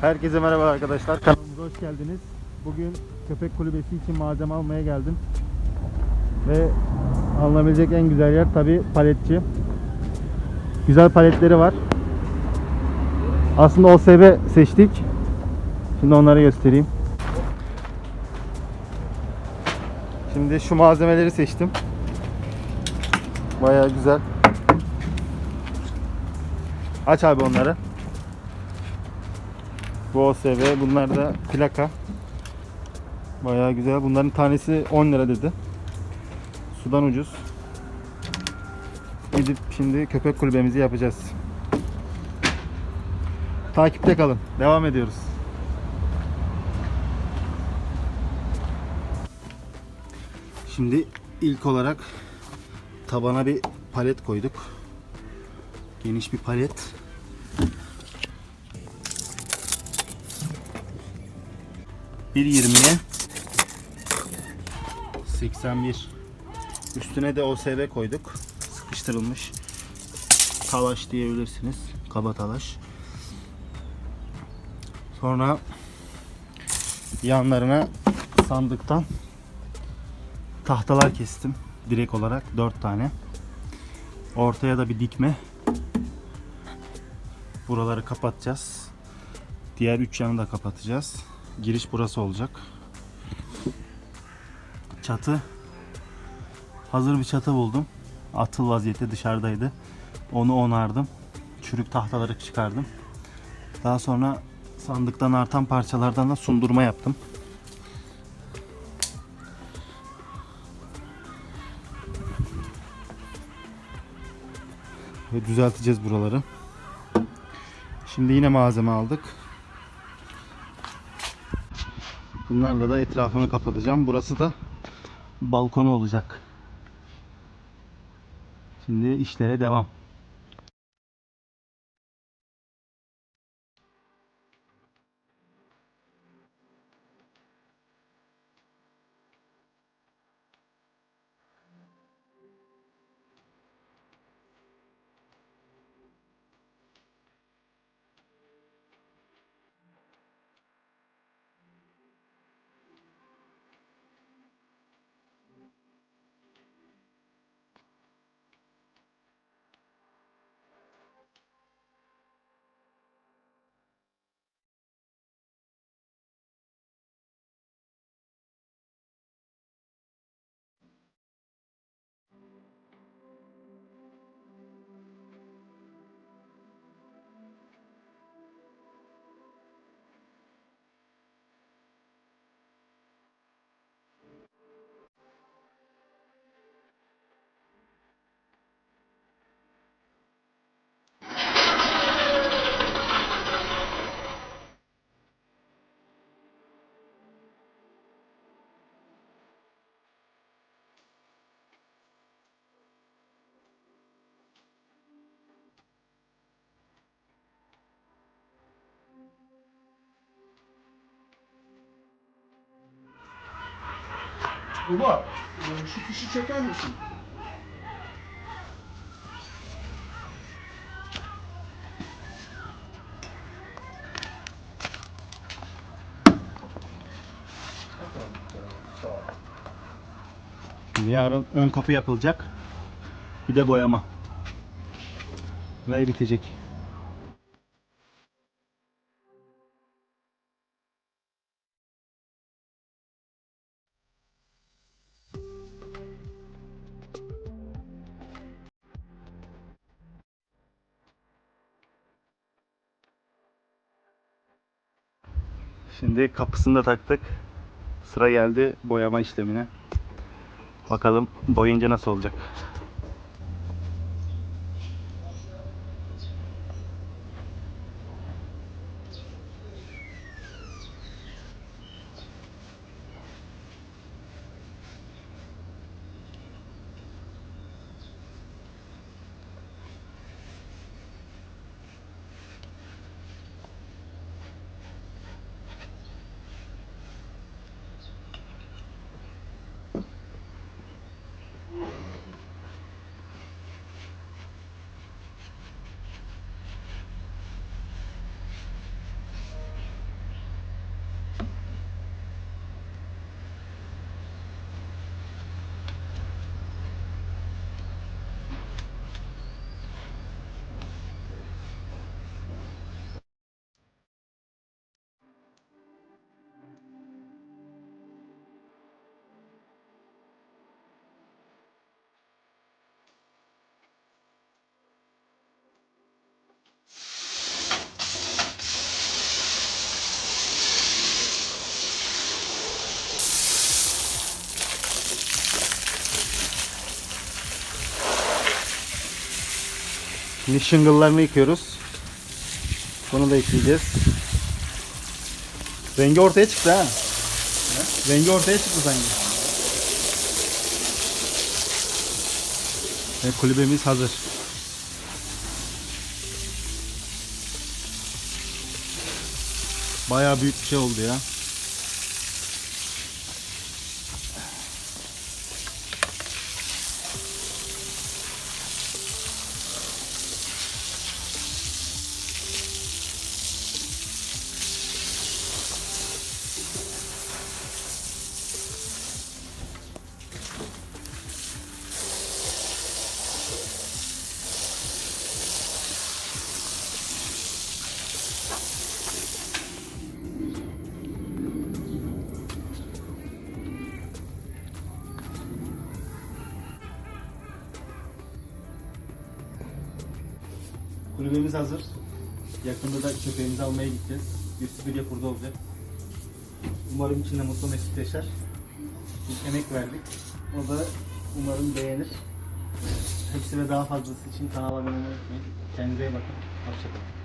Herkese merhaba arkadaşlar. Kanalımıza hoş geldiniz. Bugün köpek kulübesi için malzeme almaya geldim. Ve alınabilecek en güzel yer tabi paletçi. Güzel paletleri var. Aslında OSB seçtik. Şimdi onları göstereyim. Şimdi şu malzemeleri seçtim. Bayağı güzel. Aç abi onları. Bu OSB. Bunlar da plaka. Bayağı güzel. Bunların tanesi 10 lira dedi. Sudan ucuz. Gidip şimdi köpek kulübemizi yapacağız. Takipte kalın. Devam ediyoruz. Şimdi ilk olarak tabana bir palet koyduk. Geniş bir palet. Bir yirmiye 81 Üstüne de OSB koyduk. Sıkıştırılmış. Talaş diyebilirsiniz. Kaba talaş. Sonra yanlarına sandıktan tahtalar kestim. Direkt olarak 4 tane. Ortaya da bir dikme. Buraları kapatacağız. Diğer üç yanı da kapatacağız. Giriş burası olacak. Çatı hazır bir çatı buldum. Atıl vaziyette dışarıdaydı. Onu onardım. Çürük tahtaları çıkardım. Daha sonra sandıktan artan parçalardan da sundurma yaptım. Ve düzelteceğiz buraları. Şimdi yine malzeme aldık. Bunlarla da etrafını kapatacağım. Burası da balkonu olacak. Şimdi işlere devam. E, şu fişi çeker misin? Yarın ön kapı yapılacak. Bir de boyama. Ve bitecek. Şimdi kapısını da taktık. Sıra geldi boyama işlemine. Bakalım boyayınca nasıl olacak. Şimdi shingle'larını yıkıyoruz. Bunu da ekleyeceğiz. Rengi ortaya çıktı ha. Rengi ortaya çıktı sanki. Ve kulübemiz hazır. Bayağı büyük bir şey oldu ya. Kulübemiz hazır. Yakında da köpeğimizi almaya gideceğiz. Bir süpürge burada olacak. Umarım içinde mutlu mesut yaşar. Biz emek verdik. O da umarım beğenir. Hepsi ve daha fazlası için kanala abone olmayı unutmayın. Kendinize iyi bakın. Hoşçakalın.